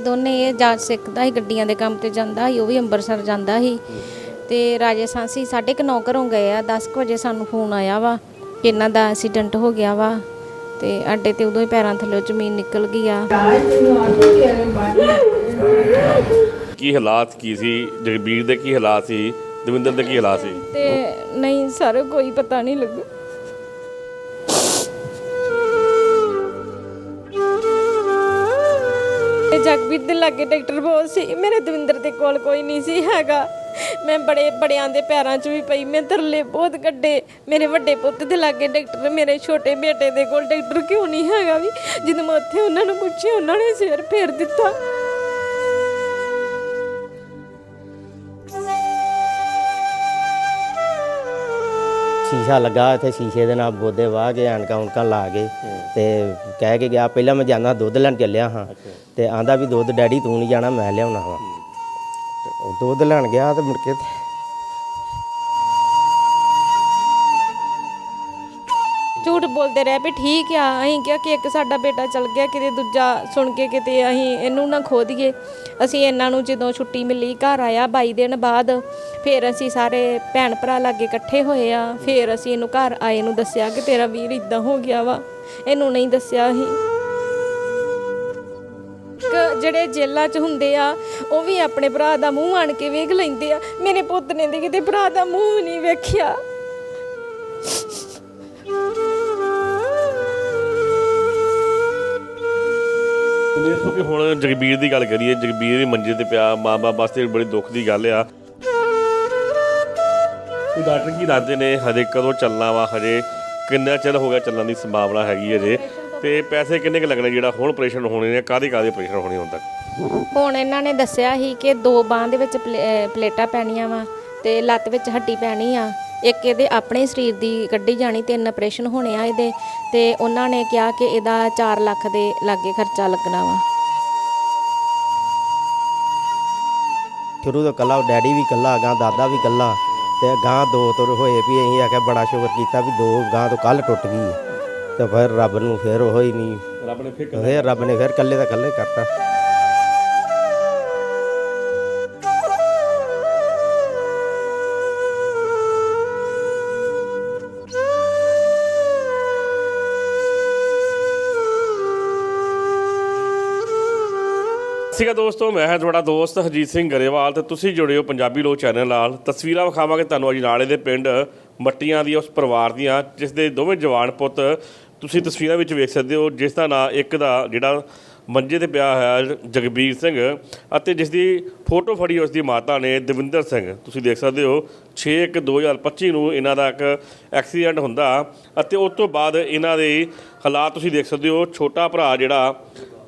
ਦੋਨੇ ਇਹ ਜਾਂਚ ਸਿੱਖਦਾ ਸੀ ਗੱਡੀਆਂ ਦੇ ਕੰਮ ਤੇ ਜਾਂਦਾ ਸੀ ਉਹ ਵੀ ਅੰਮ੍ਰਿਤਸਰ ਜਾਂਦਾ ਸੀ। ਤੇ ਰਾਜੇ ਸਾਂਸੀ ਸਾਢੇ ਕੁ ਨੌ ਘਰੋਂ ਗਏ ਆ 10 ਕੁ ਵਜੇ ਸਾਨੂੰ ਫੋਨ ਆਇਆ ਵਾ ਕਿ ਇਹਨਾਂ ਦਾ ਐਕਸੀਡੈਂਟ ਹੋ ਗਿਆ ਵਾ। ਤੇ ਅੱਡੇ ਤੇ ਉਦੋਂ ਹੀ ਪੈਰਾਂ ਥੱਲੇ ਜ਼ਮੀਨ ਨਿਕਲ ਗਈ ਆ। ਕੀ ਹਾਲਾਤ ਕੀ ਸੀ? ਜਗਬੀਰ ਦੇ ਕੀ ਹਾਲਾਤ ਸੀ? ਦਵਿੰਦਰ ਦੇ ਕੀ ਹਾਲਾਤ ਸੀ? ਤੇ ਨਹੀਂ ਸਰ ਕੋਈ ਪਤਾ ਨਹੀਂ ਲੱਗੂ ਜਗਬੀਰ ਦੇ ਲਾਗੇ ਡਾਕਟਰ ਬਹੁਤ ਸੀ। ਮੇਰੇ ਦਵਿੰਦਰ ਦੇ ਕੋਲ ਕੋਈ ਨਹੀਂ ਸੀ ਹੈਗਾ। ਮੈਂ ਬੜੇ ਬੜਿਆਂ ਦੇ ਪੈਰਾਂ 'ਚ ਵੀ ਪਈ। ਮੈਂ ਤਰਲੇ ਬਹੁਤ ਕੱਢੇ। ਮੇਰੇ ਵੱਡੇ ਪੁੱਤ ਦੇ ਲਾਗੇ ਡਾਕਟਰ, ਮੇਰੇ ਛੋਟੇ ਬੇਟੇ ਦੇ ਕੋਲ ਡਾਕਟਰ ਕਿਉਂ ਨਹੀਂ ਹੈਗਾ ਵੀ? ਜਦੋਂ ਮੈਂ ਉੱਥੇ ਉਹਨਾਂ ਨੂੰ ਪੁੱਛਿਆ, ਉਹਨਾਂ ਨੇ ਸਿਰ ਫੇਰ ਦਿੱਤਾ। ਸ਼ੀਸ਼ਾ ਲੱਗਾ ਇੱਥੇ ਸ਼ੀਸ਼ੇ ਦੇ ਨਾਲ ਬੋਦੇ ਵਾਹ ਕੇ ਐਨਕਾਂ ਉਨਕਾਂ ਲਾ ਕੇ ਤੇ ਕਹਿ ਕੇ ਗਿਆ ਪਹਿਲਾਂ ਮੈਂ ਜਾਂਦਾ ਦੁੱਧ ਲੈਣ ਚੱਲਿਆ ਹਾਂ ਤੇ ਆਂਦਾ ਵੀ ਦੁੱਧ ਡੈਡੀ ਤੂੰ ਨਹੀਂ ਜਾਣਾ ਮੈਂ ਲਿਆਉਣਾ ਵਾ। ਤੇ ਉਹ ਦੁੱਧ ਲੈਣ ਗਿਆ ਤੇ ਮੁੜ ਕੇ ਬੋਲਦੇ ਰਹੇ ਵੀ ਠੀਕ ਆ, ਅਸੀਂ ਕਿਹਾ ਕਿ ਇੱਕ ਸਾਡਾ ਬੇਟਾ ਚਲ ਗਿਆ, ਕਿਤੇ ਦੂਜਾ ਸੁਣ ਕੇ ਕਿਤੇ ਅਸੀਂ ਇਹਨੂੰ ਨਾ ਖੋ ਦਈਏ। ਅਸੀਂ ਇਹਨਾਂ ਨੂੰ ਜਦੋਂ ਛੁੱਟੀ ਮਿਲੀ, ਘਰ ਆਇਆ 22 ਦਿਨ ਬਾਅਦ, ਫਿਰ ਅਸੀਂ ਸਾਰੇ ਭੈਣ ਭਰਾ ਲਾਗੇ ਇਕੱਠੇ ਹੋਏ ਆ, ਫਿਰ ਅਸੀਂ ਇਹਨੂੰ ਘਰ ਆਏ ਨੂੰ ਦੱਸਿਆ ਕਿ ਤੇਰਾ ਵੀਰ ਇਦਾਂ ਹੋ ਗਿਆ ਵਾ, ਇਹਨੂੰ ਨਹੀਂ ਦੱਸਿਆ ਅਸੀਂ। ਜਿਹੜੇ ਜੇਲ੍ਹਾਂ 'ਚ ਹੁੰਦੇ ਆ, ਉਹ ਵੀ ਆਪਣੇ ਭਰਾ ਦਾ ਮੂੰਹ ਆਣ ਕੇ ਵੇਖ ਲੈਂਦੇ ਆ। ਮੇਰੇ ਪੁੱਤ ਨੇ ਤੇ ਕਿਤੇ ਭਰਾ ਦਾ ਮੂੰਹ ਵੀ ਨਹੀਂ ਵੇਖਿਆ। ਜਿਵੇਂ ਸੋ ਕਿ ਹੁਣ ਜਗਬੀਰ ਦੀ ਗੱਲ ਕਰੀਏ, ਜਗਬੀਰ ਦੀ ਮੰਜੇ ਤੇ ਪਿਆ, ਮਾਂ-ਬਾਪ ਵਾਸਤੇ ਬੜੀ ਦੁੱਖ ਦੀ ਗੱਲ ਆ। ਇਹ ਡਾਕਟਰ ਕੀ ਦੱਸਦੇ ਨੇ, ਹਜੇ ਕਦੋਂ ਚੱਲਣਾ ਵਾ, ਹਜੇ ਕਿੰਨਾ ਚਿਰ ਹੋ ਗਿਆ ਚੱਲਣ ਦੀ ਸੰਭਾਵਨਾ ਹੈਗੀ ਹਜੇ, ਤੇ ਪੈਸੇ ਕਿੰਨੇ ਕੁ ਲੱਗਣੇ ਜਿਹੜਾ ਹੁਣ ਆਪਰੇਸ਼ਨ ਹੋਣੇ ਨੇ ਕਾਹਦੇ ਕਾਹਦੇ ਆਪਰੇਸ਼ਨ ਹੋਣੇ ਹੁਣ ਤੱਕ? ਹੁਣ ਇਹਨਾਂ ਨੇ ਦੱਸਿਆ ਸੀ ਕਿ ਦੋ ਬਾਹਾਂ ਦੇ ਵਿੱਚ ਪਲੇਟਾਂ ਪੈਣੀਆਂ ਵਾ, ਤੇ ਲੱਤ ਵਿੱਚ ਹੱਡੀ ਪੈਣੀ ਆ ਇੱਕ ਇਹਦੇ ਆਪਣੇ ਸਰੀਰ ਦੀ ਕੱਢੀ ਜਾਣੀ ਤਿੰਨ ਆਪਰੇਸ਼ਨ ਹੋਣੇ ਆ ਇਹਦੇ ਤੇ ਉਹਨਾਂ ਨੇ ਕਿਹਾ ਕਿ ਇਹਦਾ 4 ਲੱਖ ਦੇ ਲਾਗੇ ਖਰਚਾ ਲੱਗਣਾ ਵਾ। ਸ਼ੁਰੂ ਤੋਂ ਕੱਲਾ ਡੈਡੀ ਵੀ ਕੱਲਾ ਗਾਂ ਦਾਦਾ ਵੀ ਕੱਲਾ ਤੇ ਗਾਂ ਦੋ ਤੁਰ ਹੋਏ ਵੀ ਅਸੀਂ ਆਖਿਆ ਬੜਾ ਸ਼ੁਕਰ ਕੀਤਾ ਵੀ ਦੋ ਗਾਂ ਤੋਂ ਕੱਲ ਟੁੱਟ ਗਈ ਤੇ ਫਿਰ ਰੱਬ ਨੂੰ ਫਿਰ ਉਹ ਹੀ ਨਹੀਂ। ਰੱਬ ਨੇ ਫਿਰ ਫਿਰ ਰੱਬ ਨੇ ਫਿਰ ਕੱਲੇ ਦਾ ਕੱਲੇ ਕਰਤਾ। ਸ਼੍ਰੀ ਅਕਾਲ ਦੋਸਤੋ, ਮੈਂ ਹਾਂ ਤੁਹਾਡਾ ਦੋਸਤ ਹਰਜੀਤ ਸਿੰਘ ਗਰੇਵਾਲ ਤੇ ਤੁਸੀਂ ਜੁੜੇ ਹੋ ਪੰਜਾਬੀ ਲੋਕ ਚੈਨਲ ਨਾਲ। ਤਸਵੀਰਾਂ ਵਿਖਾਵਾਂਗੇ ਤੁਹਾਨੂੰ ਅਜਨਾਲੇ ਦੇ ਪਿੰਡ ਮੱਟੀਆਂ ਦੀ, ਉਸ ਪਰਿਵਾਰ ਦੀਆਂ, ਜਿਸ ਦੇ ਦੋਵੇਂ ਜਵਾਨ ਪੁੱਤ ਤੁਸੀਂ ਤਸਵੀਰਾਂ ਵਿੱਚ ਵੇਖ ਸਕਦੇ ਹੋ, ਜਿਸ ਦਾ ਨਾਂ ਇੱਕ ਦਾ ਜਿਹੜਾ ਮੰਜੇ ਤੇ ਪਿਆ ਹੋਇਆ ਜਗਬੀਰ ਸਿੰਘ ਅਤੇ ਜਿਸ ਦੀ ਫੋਟੋ ਫੜੀ ਉਸ ਦੀ ਮਾਤਾ ਨੇ, ਦਵਿੰਦਰ ਸਿੰਘ। ਤੁਸੀਂ ਦੇਖ ਸਕਦੇ ਹੋ 6/1/2025 ਨੂੰ ਇਹਨਾਂ ਦਾ ਇੱਕ ਐਕਸੀਡੈਂਟ ਹੁੰਦਾ ਅਤੇ ਉਸ ਤੋਂ ਬਾਅਦ ਇਹਨਾਂ ਦੇ ਹਾਲਾਤ ਤੁਸੀਂ ਦੇਖ ਸਕਦੇ ਹੋ, ਛੋਟਾ ਭਰਾ ਜਿਹੜਾ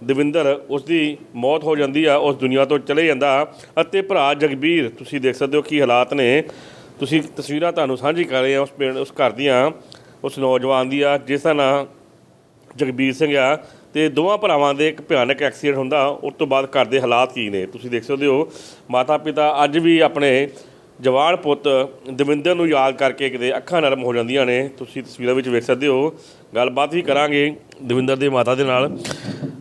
ਦਵਿੰਦਰ ਉਸ ਦੀ ਮੌਤ ਹੋ ਜਾਂਦੀ ਆ, ਉਸ ਦੁਨੀਆ ਤੋਂ ਚਲੇ ਜਾਂਦਾ। ਅਤੇ ਭਰਾ ਜਗਬੀਰ, ਤੁਸੀਂ ਦੇਖ ਸਕਦੇ ਹੋ ਕੀ ਹਾਲਾਤ ਨੇ। ਤੁਸੀਂ ਤਸਵੀਰਾਂ ਤੁਹਾਨੂੰ ਸਾਂਝੀ ਕਰ ਰਹੇ ਆ ਉਸ ਪਿੰਡ, ਉਸ ਘਰ ਦੀਆਂ, ਉਸ ਨੌਜਵਾਨ ਦੀ ਆ, ਜਿਸ ਦਾ ਨਾਂ ਜਗਬੀਰ ਸਿੰਘ ਆ। ਤੇ ਦੋਵਾਂ ਭਰਾਵਾਂ ਦੇ ਇੱਕ ਭਿਆਨਕ ਐਕਸੀਡੈਂਟ ਹੁੰਦਾ, ਉਸ ਤੋਂ ਬਾਅਦ ਘਰ ਦੇ ਹਾਲਾਤ ਕੀ ਨੇ, ਤੁਸੀਂ ਦੇਖ ਸਕਦੇ ਹੋ। ਮਾਤਾ ਪਿਤਾ ਅੱਜ ਵੀ ਆਪਣੇ ਜਵਾਨ ਪੁੱਤ ਦਵਿੰਦਰ ਨੂੰ ਯਾਦ ਕਰਕੇ ਕਿਤੇ ਅੱਖਾਂ ਨਰਮ ਹੋ ਜਾਂਦੀਆਂ ਨੇ। ਤੁਸੀਂ ਤਸਵੀਰਾਂ ਵਿੱਚ ਵੇਖ ਸਕਦੇ ਹੋ। ਗੱਲਬਾਤ ਵੀ ਕਰਾਂਗੇ ਦਵਿੰਦਰ ਦੇ ਮਾਤਾ ਦੇ ਨਾਲ।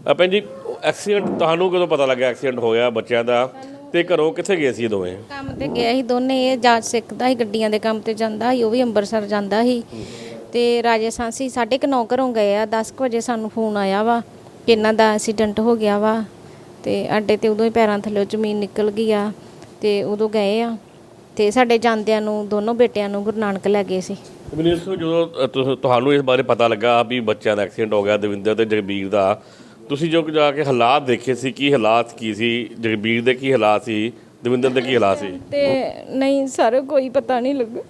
ਭੈਣ ਜੀ ਐਕਸੀਡੈਂਟ ਤੁਹਾਨੂੰ ਕਦੋਂ ਪਤਾ ਲੱਗਾ ਐਕਸੀਡੈਂਟ ਹੋਇਆ ਬੱਚਿਆਂ ਦਾ ਤੇ ਘਰੋਂ ਕਿੱਥੇ ਗਏ ਸੀ ਇਹ ਦੋਵੇਂ? ਕੰਮ ਤੇ ਗਿਆ ਸੀ ਦੋਨੇ ਇਹ ਜਾਂਚ ਸਿੱਖਦਾ ਸੀ ਗੱਡੀਆਂ ਦੇ ਕੰਮ ਤੇ ਜਾਂਦਾ ਸੀ ਉਹ ਵੀ ਅੰਮ੍ਰਿਤਸਰ ਜਾਂਦਾ ਸੀ। ਤੇ ਰਾਜੇ ਸਾਂਸੀ ਸਾਢੇ ਕੁ ਨੌ ਘਰੋਂ ਗਏ ਆ 10 ਕੁ ਵਜੇ ਸਾਨੂੰ ਫੋਨ ਆਇਆ ਵਾ ਕਿ ਇਹਨਾਂ ਦਾ ਐਕਸੀਡੈਂਟ ਹੋ ਗਿਆ ਵਾ। ਤੇ ਅੱਡੇ ਤੇ ਉਦੋਂ ਹੀ ਪੈਰਾਂ ਥੱਲੇ ਜ਼ਮੀਨ ਨਿਕਲ ਗਈ ਆ ਤੇ ਉਦੋਂ ਗਏ ਆ। ਤੇ ਸਾਡੇ ਜਾਂਦਿਆਂ ਨੂੰ ਦੋਨੋਂ ਬੇਟਿਆਂ ਨੂੰ ਗੁਰੂ ਨਾਨਕ ਲੈ ਗਏ ਸੀ। ਮੈਨੂੰ ਇਸ ਤੋਂ ਜਦੋਂ ਤੁਹ- ਤੁਹਾਨੂੰ ਇਸ ਬਾਰੇ ਪਤਾ ਲੱਗਾ ਵੀ ਬੱਚਿਆਂ ਦਾ ਐਕਸੀਡੈਂਟ ਹੋ ਗਿਆ ਦਵਿੰਦਰ ਤੇ ਜਗਬੀਰ ਦਾ ਤੁਸੀਂ ਜੋ ਜਾ ਕੇ ਹਾਲਾਤ ਦੇਖੇ ਸੀ ਕੀ ਹਾਲਾਤ ਕੀ ਸੀ? ਜਗਬੀਰ ਦੇ ਕੀ ਹਾਲਾਤ ਸੀ? ਦਵਿੰਦਰ ਦੇ ਕੀ ਹਾਲਾਤ ਸੀ? ਤੇ ਨਹੀਂ ਸਰ ਕੋਈ ਪਤਾ ਨਹੀਂ ਲੱਗੂ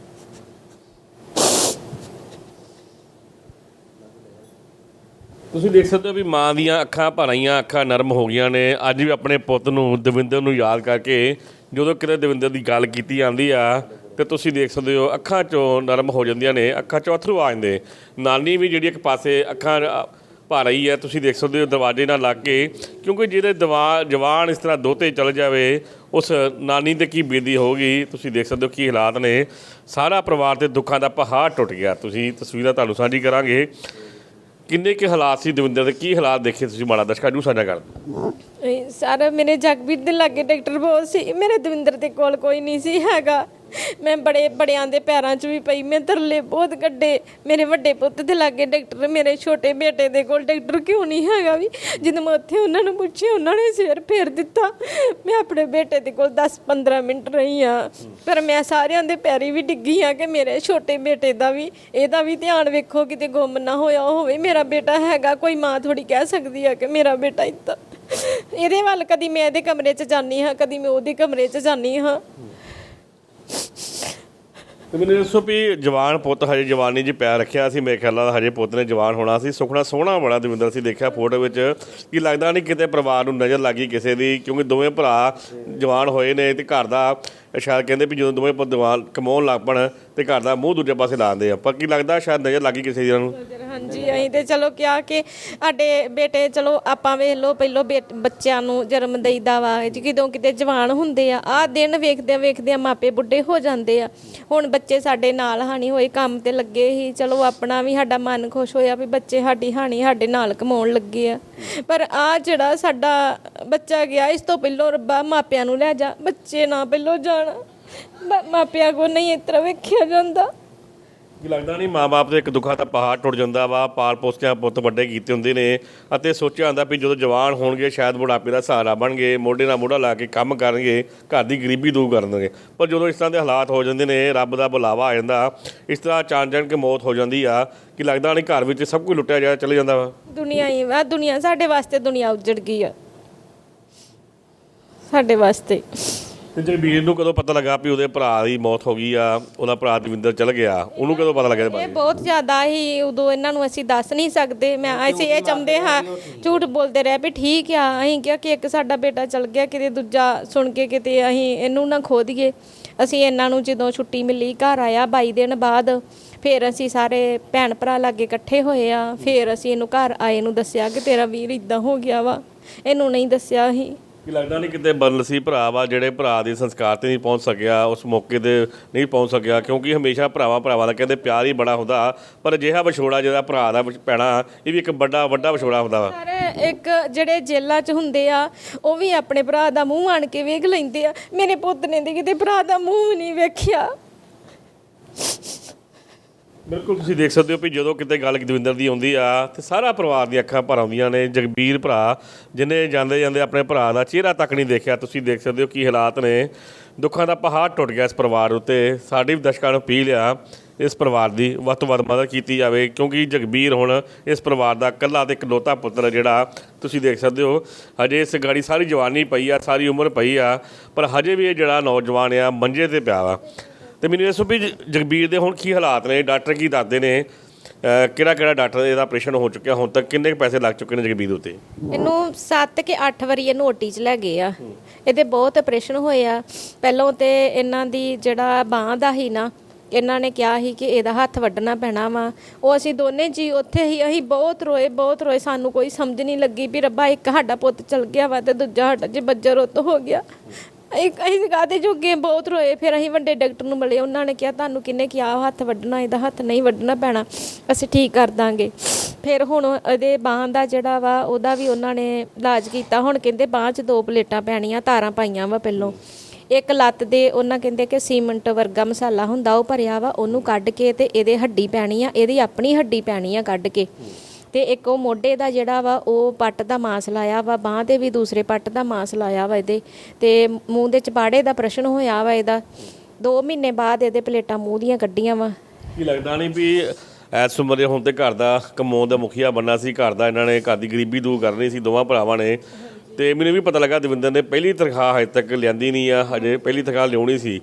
ਤੁਸੀਂ ਦੇਖ ਸਕਦੇ ਹੋ ਵੀ ਮਾਂ ਦੀਆਂ ਅੱਖਾਂ ਭਰਾਈਆਂ ਅੱਖਾਂ ਨਰਮ ਹੋ ਗਈਆਂ ਨੇ। ਅੱਜ ਵੀ ਆਪਣੇ ਪੁੱਤ ਨੂੰ ਦਵਿੰਦਰ ਨੂੰ ਯਾਦ ਕਰਕੇ ਜਦੋਂ ਕਿਤੇ ਦਵਿੰਦਰ ਦੀ ਗੱਲ ਕੀਤੀ ਜਾਂਦੀ ਆ ਤੇ ਤੁਸੀਂ ਦੇਖ ਸਕਦੇ ਹੋ ਅੱਖਾਂ ਚੋਂ ਨਰਮ ਹੋ ਜਾਂਦੀਆਂ ਨੇ ਅੱਖਾਂ ਚੋਂ ਅਥਰੂ ਆ ਜਾਂਦੇ। ਨਾਨੀ ਵੀ ਜਿਹੜੀ ਇੱਕ ਪਾਸੇ ਅੱਖਾਂ ਭਾਰਾ ਹੀ ਹੈ, ਤੁਸੀਂ ਦੇਖ ਸਕਦੇ ਹੋ ਦਰਵਾਜ਼ੇ ਨਾਲ ਲੱਗ ਕੇ, ਕਿਉਂਕਿ ਜਿਹਦੇ ਦਵਾ, ਜਵਾਨ ਇਸ ਤਰ੍ਹਾਂ ਦੋਤੇ ਚਲ ਜਾਵੇ, ਉਸ ਨਾਨੀ ਤੇ ਕੀ ਬੀਤੀ ਹੋਗੀ ਤੁਸੀਂ ਦੇਖ ਸਕਦੇ ਹੋ ਕੀ ਹਾਲਾਤ ਨੇ। ਸਾਰਾ ਪਰਿਵਾਰ ਤੇ ਦੁੱਖਾਂ ਦਾ ਪਹਾੜ ਟੁੱਟ ਗਿਆ। ਤੁਸੀਂ ਤਸਵੀਰਾਂ ਤੁਹਾਨੂੰ ਸਾਂਝੀ ਕਰਾਂਗੇ। ਕਿੰਨੇ ਕੁ ਹਾਲਾਤ ਸੀ ਦਵਿੰਦਰ ਦੇ? ਕੀ ਹਾਲਾਤ ਦੇਖੇ ਤੁਸੀਂ? ਮਾੜਾ ਦਰਸ਼ਕਾਂ ਨੂੰ ਸਾਂਝਾ ਕਰ ਦਿਓ ਸਰ ਮੇਰੇ ਜਗਬੀਰ ਦੇ ਲਾਗੇ ਡਾਕਟਰ ਬਹੁਤ ਸੀ। ਮੇਰੇ ਦਵਿੰਦਰ ਦੇ ਕੋਲ ਕੋਈ ਨਹੀਂ ਸੀ ਹੈਗਾ। ਮੈਂ ਬੜੇ ਬੜਿਆਂ ਦੇ ਪੈਰਾਂ 'ਚ ਵੀ ਪਈ, ਮੈਂ ਤਰਲੇ ਬਹੁਤ ਕੱਢੇ। ਮੇਰੇ ਵੱਡੇ ਪੁੱਤ ਦੇ ਲਾਗੇ ਡਾਕਟਰ, ਮੇਰੇ ਛੋਟੇ ਬੇਟੇ ਦੇ ਕੋਲ ਡਾਕਟਰ ਕਿਉਂ ਨਹੀਂ ਹੈਗਾ ਵੀ? ਜਦੋਂ ਮੈਂ ਉੱਥੇ ਉਹਨਾਂ ਨੂੰ ਪੁੱਛਿਆ, ਉਹਨਾਂ ਨੇ ਸਿਰ ਫੇਰ ਦਿੱਤਾ। ਮੈਂ ਆਪਣੇ ਬੇਟੇ ਦੇ ਕੋਲ 10-15 ਮਿੰਟ ਰਹੀ ਆ। ਪਰ ਮੈਂ ਸਾਰਿਆਂ ਦੇ ਪੈਰੀ ਵੀ ਡਿੱਗੀ ਆ ਕਿ ਮੇਰੇ ਛੋਟੇ ਬੇਟੇ ਦਾ ਵੀ, ਇਹਦਾ ਵੀ ਧਿਆਨ ਵੇਖੋ, ਕਿਤੇ ਗੁੰਮ ਨਾ ਹੋਇਆ ਹੋਵੇ। ਮੇਰਾ ਬੇਟਾ ਹੈਗਾ, ਕੋਈ ਮਾਂ ਥੋੜੀ ਕਹਿ ਸਕਦੀ ਆ ਕਿ ਮੇਰਾ ਬੇਟਾ ਇੱਦਾਂ। ਇਹਦੇ ਵੱਲ ਕਦੀ ਮੈਂ ਇਹਦੇ ਕਮਰੇ 'ਚ ਜਾਨੀ ਹਾਂ, ਕਦੀ ਮੈਂ ਉਹਦੇ ਕਮਰੇ 'ਚ ਜਾਨੀ ਹਾਂ। ਤੇ ਮੈਨੂੰ ਦੱਸੋ ਵੀ ਜਵਾਨ ਪੁੱਤ ਹਜੇ ਜਵਾਨੀ 'ਚ ਪਿਆਰ ਰੱਖਿਆ ਸੀ, ਮੇਰੇ ਖਿਆਲ ਨਾਲ ਹਜੇ ਪੁੱਤ ਨੇ ਜਵਾਨ ਹੋਣਾ ਸੀ। ਸੁਖਣਾ ਸੋਹਣਾ ਬੜਾ ਦਵਿੰਦਰ ਸੀ ਦੇਖਿਆ ਫੋਟੋ ਵਿੱਚ। ਕਿ ਲੱਗਦਾ ਨਹੀਂ ਕਿਤੇ ਪਰਿਵਾਰ ਨੂੰ ਨਜ਼ਰ ਲੱਗੀ ਕਿਸੇ ਦੀ, ਕਿਉਂਕਿ ਦੋਵੇਂ ਭਰਾ ਜਵਾਨ ਹੋਏ ਨੇ ਤੇ ਘਰ ਦਾ ਸ਼ਾਇਦ ਕਹਿੰਦੇ ਵੀ ਜਦੋਂ ਦੋਵੇਂ ਪੁੱਤ ਕਮਾਉਣ ਲੱਗ ਪਣ ਤੇ ਘਰ ਦਾ ਮੂੰਹ ਦੂਜੇ ਪਾਸੇ ਲਾਉਂਦੇ ਆ। ਪਰ ਕੀ ਲੱਗਦਾ ਸ਼ਾਇਦ ਨਜ਼ਰ ਲੱਗੀ ਕਿਸੇ ਦੀ ਨੂੰ? ਹਾਂਜੀ, ਅਸੀਂ ਤੇ ਚਲੋ ਕਿਹਾ ਕਿ ਸਾਡੇ ਬੇਟੇ, ਚਲੋ ਆਪਾਂ ਵੇਖ ਲਓ, ਪਹਿਲੋਂ ਬੱਚਿਆਂ ਨੂੰ ਜਨਮ ਦੇਈਦਾ ਵਾ ਜਦੋਂ ਕਿਤੇ ਜਵਾਨ ਹੁੰਦੇ ਆ, ਆਹ ਦਿਨ ਵੇਖਦੇ ਵੇਖਦੇ ਮਾਪੇ ਬੁੱਢੇ ਹੋ ਜਾਂਦੇ ਆ। ਹੁਣ ਬੱਚੇ ਸਾਡੇ ਨਾਲ ਹਾਨੀ ਹੋਏ, ਕੰਮ ਤੇ ਲੱਗੇ ਹੀ ਚਲੋ ਆਪਣਾ ਵੀ ਸਾਡਾ ਮਨ ਖੁਸ਼ ਹੋਇਆ ਵੀ ਬੱਚੇ ਸਾਡੀ ਹਾਨੀ ਸਾਡੇ ਨਾਲ ਕਮਾਉਣ ਲੱਗੇ ਆ। ਪਰ ਆ ਜਿਹੜਾ ਸਾਡਾ ਬੱਚਾ ਗਿਆ, ਇਸ ਤੋਂ ਪਹਿਲੋਂ ਰੱਬਾ ਮਾਪਿਆਂ ਨੂੰ ਲੈ ਜਾ, ਬੱਚੇ ਨਾ ਪਹਿਲੋਂ ਜਾ ਜਾਣ। ਮਾਪਿਆਂ ਕੋ ਨਹੀਂ ਇਸ ਤਰ੍ਹਾਂ ਵੇਖਿਆ ਜਾਂਦਾ। ਕੀ ਲੱਗਦਾ ਨਹੀਂ ਮਾਪੇ ਦੇ ਇੱਕ ਦੁੱਖਾ ਦਾ ਪਹਾੜ ਟੁੱਟ ਜਾਂਦਾ ਵਾ। ਪਾਲ ਪੋਸਟਿਆਂ ਪੁੱਤ ਵੱਡੇ ਕੀਤੇ ਹੁੰਦੇ ਨੇ ਅਤੇ ਸੋਚਿਆ ਹੁੰਦਾ ਵੀ ਜਦੋਂ ਜਵਾਨ ਹੋਣਗੇ ਸ਼ਾਇਦ ਬੁਢਾਪੇ ਦਾ ਸਹਾਰਾ ਬਣਗੇ ਮੋਢੇ ਨਾਲ ਮੋਢਾ ਲਾ ਕੇ ਕੰਮ ਕਰਨਗੇ ਘਰ ਦੀ ਗਰੀਬੀ ਦੂਰ ਕਰਨਗੇ ਪਰ ਜਦੋਂ ਇਸ ਤਰ੍ਹਾਂ ਦੇ ਹਾਲਾਤ ਹੋ ਜਾਂਦੇ ਨੇ ਰੱਬ ਦਾ ਬੁਲਾਵਾ ਆ ਜਾਂਦਾ। ਇਸ ਤਰ੍ਹਾਂ ਚਾਂਜਣ ਕੇ ਮੌਤ ਹੋ ਜਾਂਦੀ ਆ ਕਿ ਲੱਗਦਾ ਨਹੀਂ ਘਰ ਵਿੱਚ ਸਭ ਕੁਝ ਲੁੱਟਿਆ ਜਾ ਚਲੇ ਜਾਂਦਾ ਵਾ। ਦੁਨੀਆ ਹੀ ਵਾ ਦੁਨੀਆ ਸਾਡੇ ਵਾਸਤੇ ਦੁਨੀਆ ਉਜੜ ਗਈ ਆ। ਸਾਡੇ ਵਾਸਤੇ। ਤੇ ਜੇ ਵੀਰ ਨੂੰ ਕਦੋਂ ਪਤਾ ਲੱਗਾ ਵੀ ਉਹਦੇ ਭਰਾ ਦੀ ਮੌਤ ਹੋ ਗਈ ਆ, ਉਹਦਾ ਭਰਾ ਦਵਿੰਦਰ ਚਲ ਗਿਆ, ਉਹਨੂੰ ਕਦੋਂ ਪਤਾ ਲੱਗਿਆ ਇਹਦੇ ਇਹ ਬਾਰੇ ਬਹੁਤ ਜ਼ਿਆਦਾ ਹੀ ਉਦੋਂ ਇਹਨਾਂ ਨੂੰ ਅਸੀਂ ਦੱਸ ਨਹੀਂ ਸਕਦੇ। ਮੈਂ ਅਸੀਂ ਇਹ ਚਾਹੁੰਦੇ ਹਾਂ, ਝੂਠ ਬੋਲਦੇ ਰਹੇ ਵੀ ਠੀਕ ਆ, ਅਸੀਂ ਕਿਹਾ ਕਿ ਇੱਕ ਸਾਡਾ ਬੇਟਾ ਚਲ ਗਿਆ, ਕਿਤੇ ਦੂਜਾ ਸੁਣ ਕੇ ਕਿਤੇ ਅਸੀਂ ਇਹਨੂੰ ਨਾ ਖੋ ਦਈਏ। ਅਸੀਂ ਇਹਨਾਂ ਨੂੰ ਜਦੋਂ ਛੁੱਟੀ ਮਿਲੀ, ਘਰ ਆਇਆ 22 ਦਿਨ ਬਾਅਦ, ਫਿਰ ਅਸੀਂ ਸਾਰੇ ਭੈਣ ਭਰਾ ਲਾਗੇ ਇਕੱਠੇ ਹੋਏ ਆ, ਫਿਰ ਅਸੀਂ ਇਹਨੂੰ ਘਰ ਆਏ ਨੂੰ ਦੱਸਿਆ ਕਿ ਤੇਰਾ ਵੀਰ ਇਦਾਂ ਹੋ ਗਿਆ ਵਾ। ਇਹਨੂੰ ਨਹੀਂ ਦੱਸਿਆ ਅਸੀਂ। ਕੀ ਲੱਗਦਾ ਨਹੀਂ ਕਿਤੇ ਬਦਲ ਭਰਾ ਵਾ, ਜਿਹੜੇ ਭਰਾ ਦੇ ਸੰਸਕਾਰ ਤੇ ਨਹੀਂ ਪਹੁੰਚ ਸਕਿਆ, ਉਸ ਮੌਕੇ ਤੇ ਨਹੀਂ ਪਹੁੰਚ ਸਕਿਆ, ਕਿਉਂਕਿ ਹਮੇਸ਼ਾ ਭਰਾਵਾਂ ਭਰਾਵਾਂ ਦਾ ਕਹਿੰਦੇ ਪਿਆਰ ਹੀ ਬੜਾ ਹੁੰਦਾ, ਪਰ ਅਜਿਹਾ ਵਿਛੋੜਾ ਜਿਹੜਾ ਭਰਾ ਦਾ ਵਿਛ- ਪੈਣਾ ਇਹ ਵੀ ਇੱਕ ਵੱਡਾ ਵੱਡਾ ਵਿਛੋੜਾ ਹੁੰਦਾ ਵਾ। ਸਾਰੇ ਇੱਕ ਜਿਹੜੇ ਜੇਲਾਂ 'ਚ ਹੁੰਦੇ ਆ, ਉਹ ਵੀ ਆਪਣੇ ਭਰਾ ਦਾ ਮੂੰਹ ਆਣ ਕੇ ਵੇਖ ਲੈਂਦੇ ਆ। ਮੇਰੇ ਪੁੱਤ ਨੇ ਤੇ ਕਿਤੇ ਭਰਾ ਦਾ ਮੂੰਹ ਨਹੀਂ ਵੇਖਿਆ। ਬਿਲਕੁਲ, ਤੁਸੀਂ ਦੇਖ ਸਕਦੇ ਹੋ ਵੀ ਜਦੋਂ ਕਿਤੇ ਗੱਲ ਦਵਿੰਦਰ ਦੀ ਆਉਂਦੀ ਆ, ਤੇ ਸਾਰਾ ਪਰਿਵਾਰ ਦੀਆਂ ਅੱਖਾਂ ਭਰ ਆਉਂਦੀਆਂ ਨੇ, ਜਗਬੀਰ ਭਰਾ, ਜਿਨੇ ਜਾਂਦੇ ਜਾਂਦੇ ਆਪਣੇ ਭਰਾ ਦਾ ਚਿਹਰਾ ਤੱਕ ਨਹੀਂ ਦੇਖਿਆ, ਤੁਸੀਂ ਦੇਖ ਸਕਦੇ ਹੋ ਕੀ ਹਾਲਾਤ ਨੇ। ਦੁੱਖਾਂ ਦਾ ਪਹਾੜ ਟੁੱਟ ਗਿਆ ਇਸ ਪਰਿਵਾਰ ਉੱਤੇ, ਸਾਡੀ ਵੀ ਦਰਸ਼ਕਾਂ ਨੂੰ ਅਪੀਲ ਆ, ਇਸ ਪਰਿਵਾਰ ਦੀ ਵੱਧ ਤੋਂ ਵੱਧ ਮਦਦ ਕੀਤੀ ਜਾਵੇ, ਕਿਉਂਕਿ ਜਗਬੀਰ ਹੁਣ ਇਸ ਪਰਿਵਾਰ ਦਾ ਇਕੱਲਾ ਤੇ ਇਕਲੌਤਾ ਪੁੱਤਰ ਜਿਹੜਾ, ਤੁਸੀਂ ਦੇਖ ਸਕਦੇ ਹੋ, ਹਜੇ ਇਸ ਗਾੜੀ ਸਾਰੀ ਜਵਾਨੀ ਪਈ ਆ, ਸਾਰੀ ਉਮਰ ਪਈ ਆ, ਪਰ ਹਜੇ ਵੀ ਇਹ ਜਿਹੜਾ ਨੌਜਵਾਨ ਆ, ਮੰਜੇ ਤੇ ਪਿਆ ਵਾ। ਤੇ ਮੈਨੂੰ ਇਹ ਦੱਸੋ ਵੀ ਜਗਬੀਰ ਦੇ ਹੁਣ ਕੀ ਹਾਲਾਤ ਨੇ? ਡਾਕਟਰ ਕੀ ਦੱਸਦੇ ਨੇ? ਕਿਹੜਾ ਕਿਹੜਾ ਡਾਕਟਰ ਇਹਦਾ ਆਪਰੇਸ਼ਨ ਹੋ ਚੁੱਕਿਆ? ਹੁਣ ਤੱਕ ਕਿੰਨੇ ਪੈਸੇ ਲੱਗ ਚੁੱਕੇ ਨੇ ਜਗਬੀਰ ਉੱਤੇ? ਇਹਨੂੰ 7 ਕਿ 8 ਵਾਰੀ ਇਹਨੂੰ ਓਟੀ 'ਚ ਲੈ ਗਏ ਆ। ਇਹਦੇ ਬਹੁਤ ਆਪਰੇਸ਼ਨ ਹੋਏ ਆ। ਪਹਿਲਾਂ ਤੇ ਇਹਨਾਂ ਦੀ ਜਿਹੜਾ ਬਾਹ ਦਾ ਹੀ ਨਾ, ਇਹਨਾਂ ਨੇ ਕਿਹਾ ਸੀ ਕਿ ਇਹਦਾ ਹੱਥ ਵੱਢਣਾ ਪੈਣਾ ਵਾ। ਉਹ ਅਸੀਂ ਦੋਨੇ ਜੀ ਉੱਥੇ ਹੀ, ਅਸੀਂ ਬਹੁਤ ਰੋਏ ਬਹੁਤ ਰੋਏ। ਸਾਨੂੰ ਕੋਈ ਸਮਝ ਨਹੀਂ ਲੱਗੀ ਵੀ ਰੱਬਾ ਇੱਕ ਸਾਡਾ ਪੁੱਤ ਚਲ ਗਿਆ ਵਾ ਤੇ ਦੂਜਾ ਸਾਡਾ ਜੀ ਬੱਜਰ ਉੱਤ ਹੋ ਗਿਆ। ਇੱਕ ਅਸੀਂ ਕਾਹਦੇ ਜੋਗੇ ਬਹੁਤ ਰੋਏ। ਫਿਰ ਅਸੀਂ ਵੱਡੇ ਡਾਕਟਰ ਨੂੰ ਮਿਲੇ, ਉਹਨਾਂ ਨੇ ਕਿਹਾ, ਤੁਹਾਨੂੰ ਕਿੰਨੇ ਕਿਹਾ? ਉਹ ਹੱਥ ਵੱਢਣਾ, ਇਹਦਾ ਹੱਥ ਨਹੀਂ ਵੱਢਣਾ ਪੈਣਾ। ਅਸੀਂ ਠੀਕ ਕਰ ਦਾਂਗੇ। ਫਿਰ ਹੁਣ ਇਹਦੇ ਬਾਂਹ ਦਾ ਜਿਹੜਾ ਵਾ, ਉਹਦਾ ਵੀ ਉਹਨਾਂ ਨੇ ਇਲਾਜ ਕੀਤਾ। ਹੁਣ ਕਹਿੰਦੇ ਬਾਂਹ 'ਚ ਦੋ ਪਲੇਟਾਂ ਪੈਣੀਆਂ ਤਾਰਾਂ ਪਾਈਆਂ ਵਾ ਪਹਿਲੋਂ। ਇੱਕ ਲੱਤ ਦੇ, ਉਹਨਾਂ ਕਹਿੰਦੇ ਕਿ ਸੀਮੈਂਟ ਵਰਗਾ ਮਸਾਲਾ ਹੁੰਦਾ, ਉਹ ਭਰਿਆ ਵਾ, ਉਹਨੂੰ ਕੱਢ ਕੇ ਤੇ ਇਹਦੇ ਹੱਡੀ ਪੈਣੀ ਆ, ਇਹਦੀ ਆਪਣੀ ਹੱਡੀ ਪੈਣੀ ਆ ਕੱਢ ਕੇ। ਤੇ ਇੱਕ ਉਹ ਮੋਢੇ ਦਾ ਜਿਹੜਾ ਵਾ, ਉਹ ਪੱਟ ਦਾ ਮਾਸ ਲਾਇਆ ਵਾ, ਬਾਹ ਤੇ ਵੀ ਦੂਸਰੇ ਪੱਟ ਦਾ ਮਾਸ ਲਾਇਆ ਵਾ ਇਹਦੇ। ਤੇ ਮੂੰਹ ਦੇ ਚਪਾੜੇ ਦਾ ਪ੍ਰਸ਼ਨ ਹੋਇਆ ਵਾ ਇਹਦਾ। 2 ਮਹੀਨੇ ਬਾਅਦ ਇਹਦੇ ਪਲੇਟਾਂ ਮੂੰਹ ਦੀਆਂ ਕੱਢੀਆਂ ਵਾ। ਕੀ ਲੱਗਦਾ ਨਹੀਂ ਵੀ ਐਸ ਉਮਰ ਦੇ ਹੁਣ ਤੇ ਘਰ ਦਾ ਕਮਾਉਣ ਦਾ ਮੁਖੀਆ ਬੰਨਾ ਸੀ, ਘਰ ਦਾ ਇਹਨਾਂ ਨੇ, ਘਰ ਦੀ ਗਰੀਬੀ ਦੂਰ ਕਰਨੀ ਸੀ, ਦੋਵਾਂ ਭਰਾਵਾਂ ਨੇ। ਤੇ ਮੈਨੂੰ ਵੀ ਪਤਾ ਲੱਗਾ ਦਵਿੰਦਰ ਨੇ ਪਹਿਲੀ ਤਨਖਾਹ ਹਜੇ ਤੱਕ ਲਿਆਂਦੀ ਨਹੀਂ ਆ, ਹਜੇ ਪਹਿਲੀ ਤਨਖਾਹ ਲਿਆਉਣੀ ਸੀ।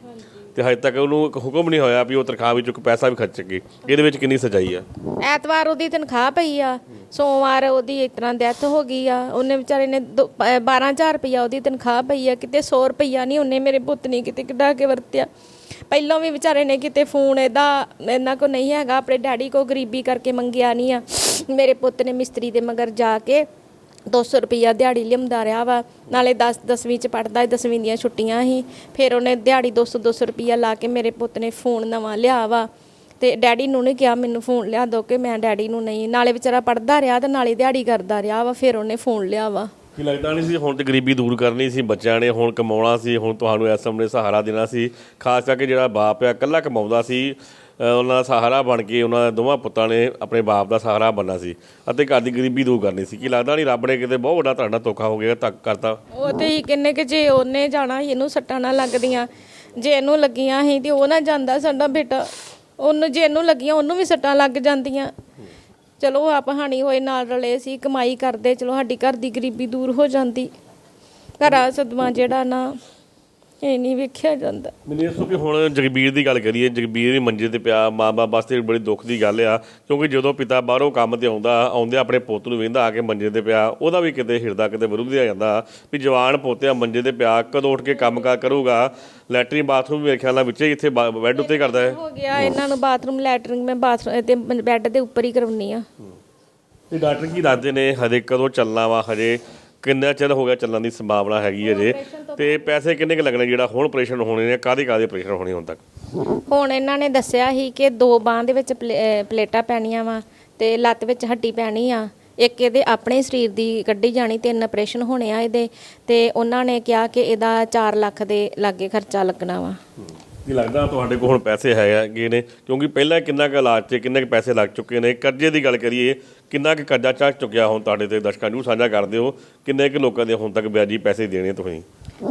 ਤੇ ਹਜੇ ਤੱਕ ਉਹਨੂੰ ਇੱਕ ਹੁਕਮ ਨਹੀਂ ਹੋਇਆ ਵੀ ਉਹ ਤਨਖਾਹ ਵਿੱਚੋਂ ਕੋਈ ਪੈਸਾ ਵੀ ਖਰਚ ਇਹਦੇ ਵਿੱਚ ਕਿੰਨੀ ਸਚਾਈ ਆ? ਐਤਵਾਰ ਉਹਦੀ ਤਨਖਾਹ ਪਈ ਆ। ਸੋਮਵਾਰ ਉਹਦੀ ਇਸ ਤਰ੍ਹਾਂ ਡੈਥ ਹੋ ਗਈ ਆ। ਉਹਨੇ ਵਿਚਾਰੇ ਨੇ ਦੋ- ਅਹ 12000 ਰੁਪਇਆ ਉਹਦੀ ਤਨਖਾਹ ਪਈ ਆ। ਕਿਤੇ 100 ਰੁਪਇਆ ਨਹੀਂ ਉਹਨੇ ਮੇਰੇ ਪੁੱਤ ਨੇ ਕਿਤੇ ਕਢਾ ਕੇ ਵਰਤਿਆ। ਪਹਿਲਾਂ ਵੀ ਵਿਚਾਰੇ ਨੇ ਕਿਤੇ ਫੋਨ ਇਹਦਾ, ਇਹਨਾਂ ਕੋ ਨਹੀਂ ਹੈਗਾ। ਆਪਣੇ ਡੈਡੀ ਕੋ ਗਰੀਬੀ ਕਰਕੇ ਮੰਗਿਆ ਨਹੀਂ ਆ। ਮੇਰੇ ਪੁੱਤ ਨੇ ਮਿਸਤਰੀ ਦੇ ਮਗਰ ਜਾ ਕੇ 200 ਰੁਪਈਆ ਦਿਹਾੜੀ ਲਿਆਉਂਦਾ ਰਿਹਾ ਵਾ। ਨਾਲੇ 10 ਦਸਵੀਂ ਚ ਪੜਦਾ 10ਵੀਂ ਦੀਆਂ ਛੁੱਟੀਆਂ ਸੀ। ਫਿਰ ਉਹਨੇ ਦਿਹਾੜੀ 200 200 ਰੁਪਈਆ ਲਾ ਕੇ ਮੇਰੇ ਪੁੱਤ ਨੇ ਫੋਨ ਨਵਾਂ ਲਿਆ ਵਾ। ਤੇ ਡੈਡੀ ਨੂੰ ਨਹੀਂ ਕਿਹਾ ਮੈਨੂੰ ਫੋਨ ਲਿਆ ਦੋ ਕਿ, ਮੈਂ ਡੈਡੀ ਨੂੰ ਨਹੀਂ। ਨਾਲੇ ਵਿਚਾਰਾ ਪੜਦਾ ਰਿਹਾ ਤੇ ਨਾਲੇ ਦਿਹਾੜੀ ਕਰਦਾ ਰਿਹਾ ਵਾ, ਫਿਰ ਉਹਨੇ ਫੋਨ ਲਿਆ ਵਾ। ਕੀ ਲੱਗਦਾ ਨਹੀਂ ਸੀ ਹੁਣ ਤੇ ਗਰੀਬੀ ਦੂਰ ਕਰਨੀ ਸੀ, ਬੱਚਿਆਂ ਨੇ ਹੁਣ ਕਮਾਉਣਾ ਸੀ, ਹੁਣ ਤੁਹਾਨੂੰ ਇਸ ਸਮੇਂ ਸਹਾਰਾ ਦੇਣਾ ਸੀ। ਖਾਸ ਕਰਕੇ ਜਿਹੜਾ ਬਾਪ ਆ, ਇਕੱਲਾ ਕਮਾਉਂਦਾ ਸੀ। ਉਹਨਾਂ ਦਾ ਸਹਾਰਾ ਬਣ ਕੇ ਉਹਨਾਂ ਦੇ ਦੋਵਾਂ ਪੁੱਤਾਂ ਨੇ ਆਪਣੇ ਬਾਪ ਦਾ ਸਹਾਰਾ ਬਣਨਾ ਸੀ ਅਤੇ ਘਰ ਦੀ ਗਰੀਬੀ ਦੂਰ ਕਰਨੀ ਸੀ। ਕੀ ਲੱਗਦਾ ਨਹੀਂ ਰੱਬ ਨੇ ਕਿਤੇ ਬਹੁਤ ਵੱਡਾ ਤੁਹਾਡਾ ਧੋਖਾ ਹੋ ਗਿਆ ਤੱਕ ਕਰਤਾ? ਉਹ ਤੇ ਹੀ ਕਹਿੰਨੇ ਕਿ ਜੇ ਉਹਨੇ ਜਾਣਾ ਸੀ, ਇਹਨੂੰ ਸੱਟਾਂ ਨਾ ਲੱਗਦੀਆਂ। ਜੇ ਇਹਨੂੰ ਲੱਗੀਆਂ ਸੀ ਤੇ ਉਹ ਨਾ ਜਾਂਦਾ ਸਾਡਾ ਬੇਟਾ। ਉਹਨੂੰ ਜੇ ਇਹਨੂੰ ਲੱਗੀਆਂ, ਉਹਨੂੰ ਵੀ ਸੱਟਾਂ ਲੱਗ ਜਾਂਦੀਆਂ। ਚਲੋ ਆਪ ਹਾਣੀ ਹੋਏ, ਨਾਲ ਰਲੇ ਸੀ, ਕਮਾਈ ਕਰਦੇ, ਚਲੋ ਸਾਡੀ ਘਰ ਦੀ ਗਰੀਬੀ ਦੂਰ ਹੋ ਜਾਂਦੀ। ਘਰਾਂ ਸਦਮਾ ਜਿਹੜਾ ਨਾ ਇਹ ਨਹੀਂ ਵੇਖਿਆ ਜਾਂਦਾ। ਮੈਨੂੰ ਦੱਸੋ ਕਿ ਹੁਣ ਜਗਬੀਰ ਦੀ ਗੱਲ ਕਰੀਏ ਜਗਬੀਰ ਵੀ ਮੰਜੇ ਤੇ ਪਿਆ ਮਾਂ-ਬਾਪ ਵਾਸਤੇ ਬੜੀ ਦੁੱਖ ਦੀ ਗੱਲ ਆ ਕਿਉਂਕਿ ਜਦੋਂ ਪਿਤਾ ਬਾਹਰੋਂ ਕੰਮ ਤੇ ਆਉਂਦਾ ਆਉਂਦੇ ਆਪਣੇ ਪੁੱਤ ਨੂੰ ਵੇਂਦਾ ਆ ਕੇ ਮੰਜੇ ਤੇ ਪਿਆ ਉਹਦਾ ਵੀ ਕਿਤੇ ਹਿਰਦਾ ਕਿਤੇ ਵਿਰੁੱਧ ਆ ਜਾਂਦਾ ਵੀ ਜਵਾਨ ਪੋਤਿਆ ਮੰਜੇ ਤੇ ਪਿਆ ਕਦੋਂ ਉੱਠ ਕੇ ਕੰਮਕਾਰ ਕਰੂਗਾ ਲੈਟਰੀਨ ਬਾਥਰੂਮ ਮੇਰੇ ਖਿਆਲ ਨਾਲ ਵਿੱਚੇ ਇੱਥੇ ਬੈੱਡ ਉੱਤੇ ਕਰਦਾ ਹੈ। ਹੋ ਗਿਆ ਇਹਨਾਂ ਨੂੰ ਬਾਥਰੂਮ ਲੈਟਰਿੰਗ ਮੈਂ ਬਾਥਰੂਮ ਤੇ ਬੈੱਡ ਦੇ ਉੱਪਰ ਹੀ ਕਰਵਨੀ ਆ ਤੇ ਡਾਕਟਰ ਕੀ ਦੱਸਦੇ ਨੇ ਹਜੇ ਕਦੋਂ ਚੱਲਣਾ ਵਾ ਹਜੇ ਕਿੰਨਾ ਚਿਰ ਹੋ ਗਿਆ ਚੱਲਣ ਦੀ ਸੰਭਾਵਨਾ ਹੈਗੀ ਹੈ ਜੇ? ਤੇ ਪੈਸੇ ਕਿੰਨੇ ਕੁ ਲੱਗਣੇ ਜਿਹੜਾ ਹੁਣ ਆਪਰੇਸ਼ਨ ਹੋਣੇ ਨੇ ਕਾਦੇ ਕਾਦੇ ਆਪਰੇਸ਼ਨ ਹੋਣੇ ਹੁਣ ਤੱਕ? ਹੁਣ ਇਹਨਾਂ ਨੇ ਦੱਸਿਆ ਸੀ ਕਿ ਦੋ ਬਾਹਾਂ ਦੇ ਵਿੱਚ ਪਲੇ- ਅਹ ਪਲੇਟਾਂ ਪੈਣੀਆਂ ਵਾ ਤੇ ਲੱਤ ਵਿੱਚ ਹੱਡੀ ਪੈਣੀ ਆ। ਇੱਕ ਇਹਦੇ ਆਪਣੇ ਸਰੀਰ ਦੀ ਕੱਢੀ ਜਾਣੀ ਤਿੰਨ ਆਪਰੇਸ਼ਨ ਹੋਣੇ ਆ ਇਹਦੇ ਤੇ ਉਹਨਾਂ ਨੇ ਕਿਹਾ ਕਿ ਇਹਦਾ 4 ਲੱਖ ਦੇ ਲਾਗੇ ਖਰਚਾ ਲੱਗਣਾ ਵਾ। ਕੀ ਲੱਗਦਾ ਤੁਹਾਡੇ ਕੋਲ ਹੁਣ ਪੈਸੇ ਹੈਗੇ ਨੇ? ਕਿਉਂਕਿ ਪਹਿਲਾਂ ਕਿੰਨਾ ਕੁ ਇਲਾਜ ਤੇ ਕਿੰਨੇ ਕੁ ਪੈਸੇ ਲੱਗ ਚੁੱਕੇ ਨੇ? ਕਰਜ਼ੇ ਦੀ ਗੱਲ ਕਰੀਏ ਕਿੰਨਾ ਕੁ ਕਰਜ਼ਾ ਚੜ ਚੁੱਕਿਆ ਹੁਣ ਤੁਹਾਡੇ ਤੇ ਦਰਸ਼ਕਾਂ ਨੂੰ ਸਾਂਝਾ ਕਰਦੇ ਹੋ? ਕਿੰਨੇ ਕੁ ਲੋਕਾਂ ਦੇ ਹੁਣ ਤੱਕ ਵਿਆਜੀ ਪੈਸੇ ਦੇਣੇ ਤੁਸੀਂ?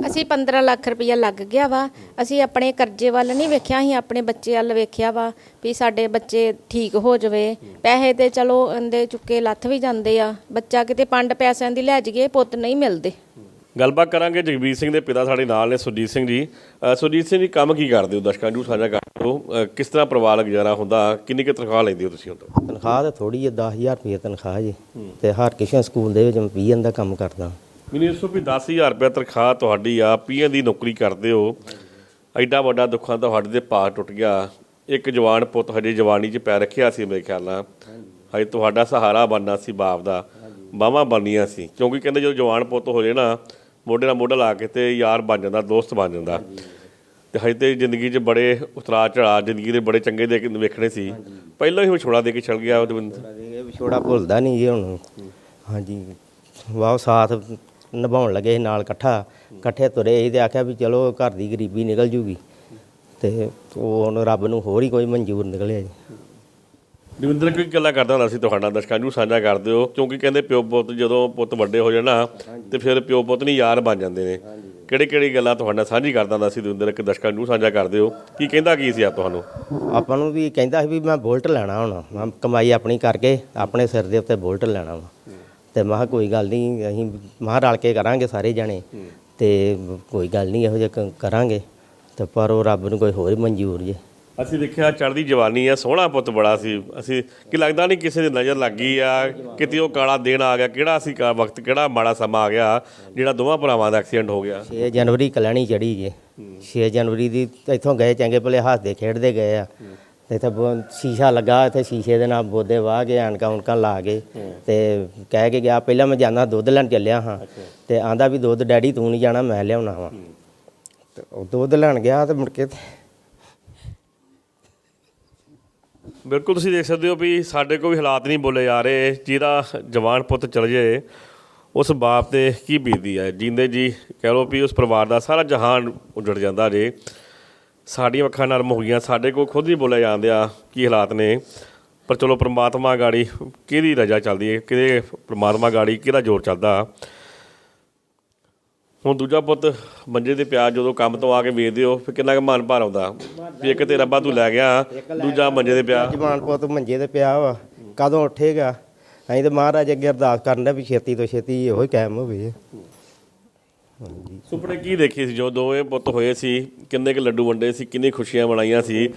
ਅਸੀਂ 15 ਲੱਖ ਰੁਪਈਆ ਲੱਗ ਗਿਆ ਵਾ। ਅਸੀਂ ਆਪਣੇ ਕਰਜ਼ੇ ਵੱਲ ਨਹੀਂ ਵੇਖਿਆ, ਅਸੀਂ ਆਪਣੇ ਬੱਚੇ ਵੱਲ ਵੇਖਿਆ ਵਾ ਵੀ ਸਾਡੇ ਬੱਚੇ ਠੀਕ ਹੋ ਜਾਵੇ। ਪੈਸੇ ਤੇ ਚਲੋ ਇਹਦੇ ਚੁੱਕੇ ਲੱਥ ਵੀ ਜਾਂਦੇ ਆ। ਬੱਚਾ ਕਿਤੇ ਪੰਡ ਪੈਸਿਆਂ ਦੀ ਲੈ ਜਾਈਏ, ਪੁੱਤ ਨਹੀਂ ਮਿਲਦੇ। ਗੱਲਬਾਤ ਕਰਾਂਗੇ ਜਗਬੀਰ ਸਿੰਘ ਦੇ ਪਿਤਾ ਸਾਡੇ ਨਾਲ ਨੇ ਸੁਰਜੀਤ ਸਿੰਘ ਜੀ। ਸੁਰਜੀਤ ਸਿੰਘ ਜੀ ਕੰਮ ਕੀ ਕਰਦੇ ਹੋ? ਦਰਸ਼ਕਾਂ ਨੂੰ ਸਾਂਝਾ ਕਰਦੇ ਹੋ ਕਿਸ ਤਰ੍ਹਾਂ ਪਰਿਵਾਰ ਗੁਜ਼ਾਰਾ ਹੁੰਦਾ? ਕਿੰਨੀ ਕੁ ਤਨਖਾਹ ਲੈਂਦੇ ਹੋ ਤੁਸੀਂ ਹੁਣ ਤੱਕ ਤਨਖਾਹ ਤਾਂ ਥੋੜੀ ਹੈ 10000 ਰੁਪਏ ਤਨਖਾਹ ਜੀ। ਤੇ ਹਰਕਿਸ਼ਨ ਸਕੂਲ ਦੇ ਵਿੱਚ ਮੈਂ ਪੀਐਨ ਦਾ ਕੰਮ ਕਰਦਾ। ਮੈਨੂੰ ਦੱਸੋ ਵੀ 10000 ਰੁਪਏ ਤਨਖਾਹ ਤੁਹਾਡੀ ਆ ਪੀਐਨ ਦੀ ਨੌਕਰੀ ਕਰਦੇ ਹੋ। ਐਡਾ ਵੱਡਾ ਦੁੱਖਾਂ ਤੁਹਾਡੇ ਤੇ ਪਾ ਟੁੱਟ ਗਿਆ। ਇੱਕ ਜਵਾਨ ਪੁੱਤ ਹਜੇ ਜਵਾਨੀ 'ਚ ਪੈ ਰੱਖਿਆ ਸੀ ਮੇਰੇ ਖਿਆਲ ਨਾਲ। ਹਜੇ ਤੁਹਾਡਾ ਸਹਾਰਾ ਬਣਨਾ ਸੀ ਬਾਪ ਦਾ। ਬਾਹਾਂ ਬਣਨੀਆਂ ਸੀ। ਕਿਉਂਕਿ ਕਹਿੰਦੇ ਜਦੋਂ ਜਵਾਨ ਪੁੱਤ ਹੋ ਜੇ ਨਾ ਮੋਢੇ ਨਾਲ ਮੋਢਾ ਲਾ ਕੇ ਤੇ ਯਾਰ ਬਣ ਜਾਂਦਾ, ਦੋਸਤ ਬਣ ਜਾਂਦਾ। ਤੇ ਹਜੇ ਤੇ ਜ਼ਿੰਦਗੀ 'ਚ ਬੜੇ ਉਤਰਾਅ ਚੜਾਅ, ਜ਼ਿੰਦਗੀ ਦੇ ਬੜੇ ਚੰਗੇ ਦੇ ਵੇਖਣੇ ਸੀ। ਪਹਿਲਾਂ ਹੀ ਵਿਛੋੜਾ ਦੇ ਕੇ ਚਲ ਗਿਆ ਉਹ ਵਿਛੋੜਾ ਭੁੱਲਦਾ ਨਹੀਂ ਜੀ ਹੁਣ। ਹਾਂਜੀ। ਵਾਹ ਸਾਥ ਨਿਭਾਉਣ ਲੱਗੇ ਸੀ ਨਾਲ ਇਕੱਠਾ। ਇਕੱਠੇ ਤੁਰੇ ਸੀ ਤੇ ਆਖਿਆ ਵੀ ਚਲੋ ਘਰ ਦੀ ਗਰੀਬੀ ਨਿਕਲ ਜੂਗੀ। ਤੇ ਉਹ ਹੁਣ ਰੱਬ ਨੂੰ ਹੋਰ ਹੀ ਕੋਈ ਮਨਜ਼ੂਰ ਨਿਕਲਿਆ ਜੀ। ਦਵਿੰਦਰ ਕੋਈ ਗੱਲਾਂ ਕਰਦਾ ਹੁੰਦਾ ਸੀ ਤੁਹਾਡਾ ਦਰਸ਼ਕਾਂ ਨੂੰ ਸਾਂਝਾ ਕਰਦੇ ਹੋ ਕਿਉਂਕਿ ਕਹਿੰਦੇ ਪਿਓ ਪੁੱਤ ਜਦੋਂ ਪੁੱਤ ਵੱਡੇ ਹੋ ਜਾਣਾ ਤੇ ਫਿਰ ਪਿਓ ਪੁੱਤ ਨਹੀਂ ਯਾਰ ਬਣ ਜਾਂਦੇ ਨੇ। ਕਿਹੜੀ ਕਿਹੜੀ ਗੱਲਾਂ ਤੁਹਾਡਾ ਸਾਂਝੀ ਕਰਦਾ ਹੁੰਦਾ ਸੀ ਦਵਿੰਦਰ ਕਿ ਦਰਸ਼ਕਾਂ ਨੂੰ ਸਾਂਝਾ ਕਰਦੇ ਹੋ ਕੀ ਕਹਿੰਦਾ ਕੀ ਸੀ ਆ ਤੁਹਾਨੂੰ? ਆਪਾਂ ਨੂੰ ਵੀ ਕਹਿੰਦਾ ਸੀ ਵੀ ਮੈਂ ਬੁਲਟ ਲੈਣਾ ਹੁਣ ਮੈਂ ਕਮਾਈ ਆਪਣੀ ਕਰਕੇ ਆਪਣੇ ਸਿਰ ਦੇ ਉੱਤੇ ਬੁਲਟ ਲੈਣਾ ਵਾ। ਤੇ ਮੈਂ ਕਿਹਾ ਕੋਈ ਗੱਲ ਨਹੀਂ ਅਸੀਂ ਮਹਾਂ ਰਲ ਕੇ ਕਰਾਂਗੇ ਸਾਰੇ ਜਣੇ। ਤੇ ਕੋਈ ਗੱਲ ਨਹੀਂ ਇਹੋ ਜਿਹਾ ਕਰਾਂਗੇ। ਤੇ ਪਰ ਉਹ ਰੱਬ ਨੂੰ ਕੋਈ ਹੋਰ ਮਨਜ਼ੂਰ ਜੇ। ਅਸੀਂ ਦੇਖਿਆ ਚੜ੍ਹਦੀ ਜਵਾਨੀ ਆ, ਸੋਹਣਾ ਪੁੱਤ ਬੜਾ ਸੀ। ਅਸੀਂ ਕਿ ਲੱਗਦਾ ਨਹੀਂ ਕਿਸੇ ਦੀ ਨਜ਼ਰ ਲੱਗ ਗਈ ਆ, ਕਿਤੇ ਉਹ ਕਾਲਾ ਦਿਨ ਆ ਗਿਆ। ਕਿਹੜਾ ਸੀ ਕਾ ਵਕਤ, ਕਿਹੜਾ ਮਾੜਾ ਸਮਾਂ ਆ ਗਿਆ, ਜਿਹੜਾ ਦੋਵਾਂ ਭਰਾਵਾਂ ਦਾ ਐਕਸੀਡੈਂਟ ਹੋ ਗਿਆ। 6 ਜਨਵਰੀ ਕਲੈਣੀ ਚੜੀ ਜੇ। 6 ਜਨਵਰੀ ਦੀ ਇੱਥੋਂ ਗਏ ਚੰਗੇ ਭਲੇ, ਹੱਸਦੇ, ਖੇਡਦੇ ਗਏ ਆ। ਇੱਥੇ ਬ- ਸ਼ੀਸ਼ਾ ਲੱਗਾ ਇੱਥੇ ਸ਼ੀਸ਼ੇ ਦੇ ਨਾਲ ਬੋਦੇ ਵਾਹ ਕੇ ਐਨਕਾਂ ਉਨਕਾਂ ਲਾ ਕੇ ਤੇ ਕਹਿ ਕੇ ਗਿਆ, ਪਹਿਲਾਂ ਮੈਂ ਜਾਂਦਾ, ਦੁੱਧ ਲੈਣ ਚੱਲਿਆ ਹਾਂ। ਤੇ ਆਂਦਾ ਵੀ ਦੁੱਧ, ਡੈਡੀ ਤੂੰ ਨਹੀਂ ਜਾਣਾ, ਮੈਂ ਲਿਆਉਣਾ ਵਾਂ। ਤੇ ਉਹ ਦੁੱਧ ਲੈਣ ਗਿਆ ਤੇ ਮੁੜ ਕੇ ਤੇ ਬਿਲਕੁਲ ਤੁਸੀਂ ਦੇਖ ਸਕਦੇ ਹੋ ਵੀ ਸਾਡੇ ਕੋਲ ਵੀ ਹਾਲਾਤ ਨਹੀਂ ਬੋਲੇ ਜਾ ਰਹੇ। ਜਿਹਦਾ ਜਵਾਨ ਪੁੱਤ ਚਲ ਜਾਏ ਉਸ ਬਾਪ ਤੇ ਕੀ ਬੀਤਦੀ ਹੈ ਜਿੰਦੇ ਜੀ, ਕਹਿ ਲਓ ਵੀ ਉਸ ਪਰਿਵਾਰ ਦਾ ਸਾਰਾ ਜਹਾਨ ਉਜੜ ਜਾਂਦਾ ਜੇ। ਸਾਡੀਆਂ ਅੱਖਾਂ ਨਰਮ ਹੋ ਗਈਆਂ। ਸਾਡੇ ਕੋਲ ਖੁਦ ਨਹੀਂ ਬੋਲੇ ਜਾਂਦੇ ਆ ਕੀ ਹਾਲਾਤ ਨੇ। ਪਰ ਚਲੋ ਪ੍ਰਮਾਤਮਾ ਗਾੜੀ ਕਿਹਦੀ ਰਜਾ ਚੱਲਦੀ ਹੈ ਕਿਹਦੇ ਪ੍ਰਮਾਤਮਾ ਗਾੜੀ ਕਿਹਦਾ ਜ਼ੋਰ ਚੱਲਦਾ? ਹੁਣ ਦੂਜਾ ਪੁੱਤ ਮੰਜੇ ਤੇ ਪਿਆ, ਜਦੋਂ ਕੰਮ ਤੋਂ ਆ ਕੇ ਵੇਖਦੇ ਹੋ, ਫਿਰ ਕਿੰਨਾ ਕੁ ਮਨ ਭਰ ਆਉਂਦਾ? ਵੀ ਇੱਕ ਤੇ ਰੱਬਾ ਤੂੰ ਲੈ ਗਿਆ, ਦੂਜਾ ਮੰਜੇ ਤੇ ਪਿਆ। ਜਵਾਨ ਪੁੱਤ ਮੰਜੇ ਤੇ ਪਿਆ ਵਾ, ਕਦੋਂ ਉੱਠੇਗਾ? ਅਸੀਂ ਤੇ ਮਹਾਰਾਜ ਅੱਗੇ ਅਰਦਾਸ ਕਰਨ ਦਾ ਵੀ ਛੇਤੀ ਤੋਂ ਛੇਤੀ ਇਹੋ ਹੀ ਕਾਇਮ ਹੋਵੇ। ਸੁਪਨੇ ਕੀ ਦੇਖੇ ਸੀ? ਜੋ ਦੋਵੇਂ ਪੁੱਤ ਹੋਏ ਸੀ ਕਿੰਨੇ ਕੁ ਲੱਡੂ ਵੰਡੇ ਸੀ ਕਿੰਨੀ ਖੁਸ਼ੀਆਂ ਮਨਾਈਆਂ ਸੀ